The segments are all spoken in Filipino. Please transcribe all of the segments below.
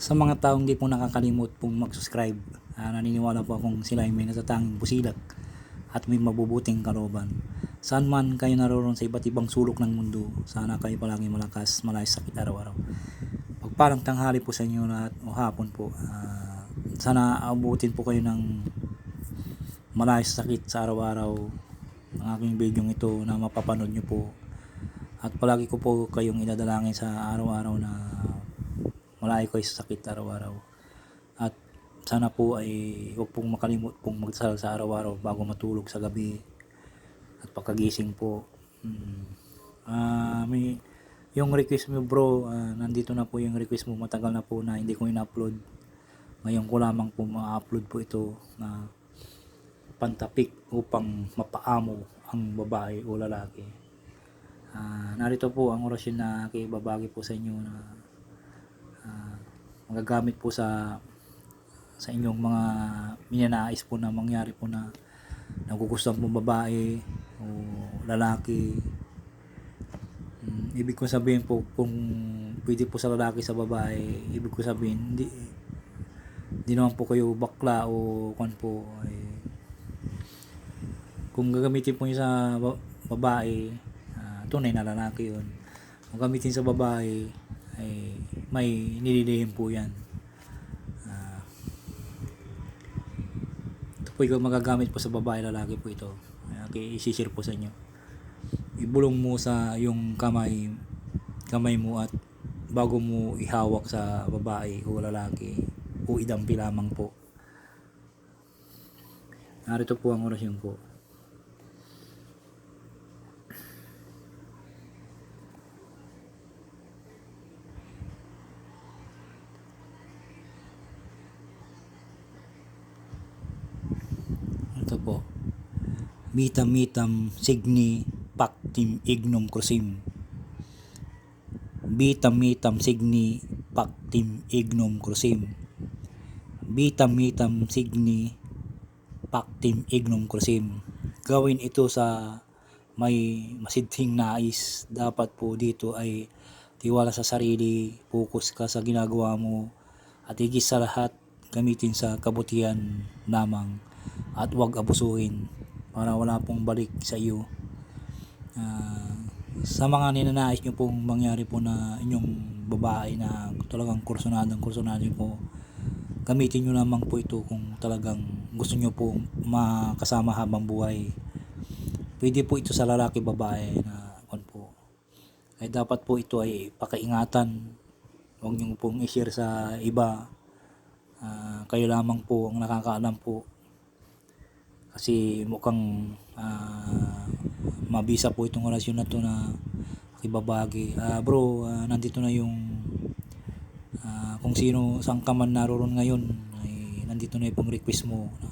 Sa mga taong di po nakakalimot pong mag-subscribe, ah, naniniwala po akong sila ay may natatanging busilak at may mabubuting kalooban. Saan man kayo naroon sa iba't ibang sulok ng mundo, sana kayo palagi malakas, malayas sakit araw-araw. Pagparang tanghali po sa inyo lahat o hapon po, ah, sana abutin po kayo ng malayas sakit sa araw-araw ng aking video ito na mapapanood nyo po. At palagi ko po kayong idadalangin sa araw-araw na malayo kayo sa sakit araw-araw. At sana po ay huwag pong makalimot pong magdasal sa araw-araw bago matulog sa gabi at pagkagising po. Mm. Ah, may yung request mo bro, ah, nandito na po yung request mo matagal na po na hindi ko in-upload. Ngayon ko lamang po ma-upload po ito na pantapik upang mapaamo ang babae o lalaki. Ah, narito po ang orasyon na kibabagi po sa inyo na ah, magagamit po sa sa inyong mga minanais po na mangyari po na nagugustuhan po babae o lalaki. Mm, ibig ko sabihin po kung pwede po sa lalaki sa babae, ibig ko sabihin hindi hindi naman po kayo bakla o kung po ay kung gagamitin po niyo sa ba- babae, ah, tunay na lalaki yun. Kung gamitin sa babae, ay may nililihim po yan. Ah, ito po yung magagamit po sa babae, lalaki po ito. Okay, isishare po sa inyo. Ibulong mo sa yung kamay, kamay mo at bago mo ihawak sa babae o lalaki o idampi lamang po. Narito po ang orasyon ko. Ito po. Mitam mitam signi pactim ignum crusim. Bitam mitam signi pactim ignum crusim. Bitam mitam signi pactim ignum crusim. Gawin ito sa may masidhing nais. Dapat po dito ay tiwala sa sarili, focus ka sa ginagawa mo, at higit sa lahat, gamitin sa kabutihan lamang at huwag abusuhin para wala pong balik sa iyo. Ah, sa mga ninanais nyo pong mangyari po na inyong babae na talagang kursunadang kursunado po, gamitin nyo lamang po ito kung talagang gusto nyo po makasama habang buhay. Pwede po ito sa lalaki babae na kon po. Ay dapat po ito ay pakaingatan. Huwag nyo pong i-share sa iba. Ah, kayo lamang po ang nakakaalam po kasi mukhang ah, mabisa po itong orasyon na to na ibabagi. Ah, bro, ah, nandito na yung ah, kung sino saan ka man naroon ngayon ay nandito na yung request mo na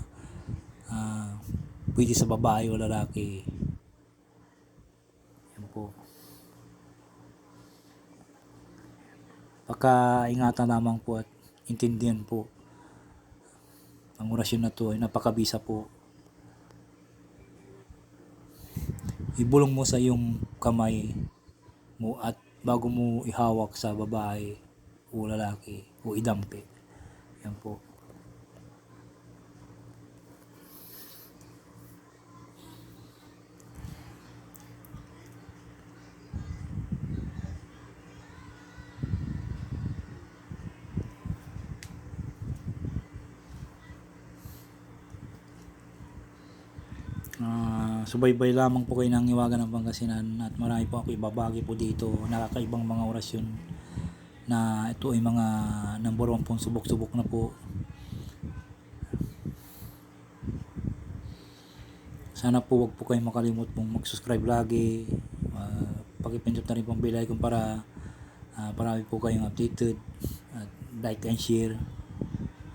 ah, pwede sa babae o lalaki. Yan po. Pagkaingatan lamang po at intindihan po ang orasyon na to ay napakabisa po. Ibulong mo sa iyong kamay mo at bago mo ihawak sa babae o lalaki o idampi. Yan po. Subaybay lamang po kayo ng iwagan ng Pangasinan at marami po ako ibabagi po dito. Nakakaibang mga orasyon na ito ay mga number one pong subok-subok na po. Sana po wag po kayo makalimot pong mag-subscribe lagi. Uh, pakipindot na rin pong bell icon para uh, parami po kayong updated at like and share.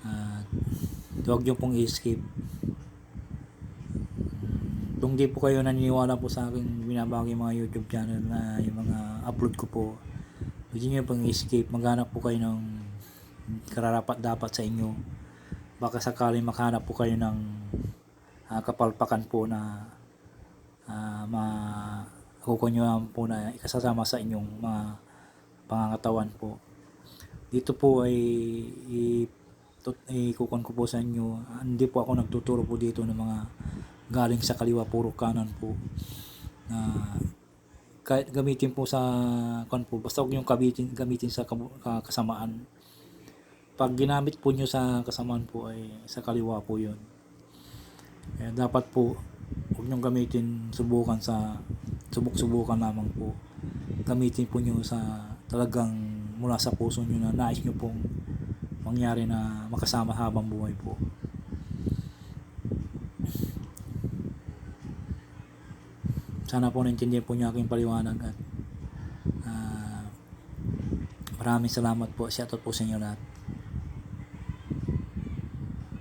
At huwag nyo pong i-skip kung di po kayo naniniwala po sa aking binabagi mga YouTube channel na yung mga upload ko po, pwede nyo pang escape, maghanap po kayo ng kararapat dapat sa inyo. Baka sakali makahanap po kayo ng ah, kapalpakan po na uh, makukuha nyo po na ikasasama sa inyong mga pangangatawan po. dito po ay i- tut- ikukuhan ko po sa inyo. Hindi po ako nagtuturo po dito ng mga galing sa kaliwa, puro kanan po. Na kahit gamitin po sa kan po, basta nyo gamitin, gamitin sa kasamaan. Pag ginamit po nyo sa kasamaan po ay sa kaliwa po yun. Kaya dapat po huwag nyo gamitin subukan sa subok-subukan lamang po. Gamitin po nyo sa talagang mula sa puso nyo na nais nyo pong mangyari na makasama habang buhay po. Sana po naintindihan po niyo aking paliwanag at ah, maraming salamat po. Shoutout po sa inyo lahat.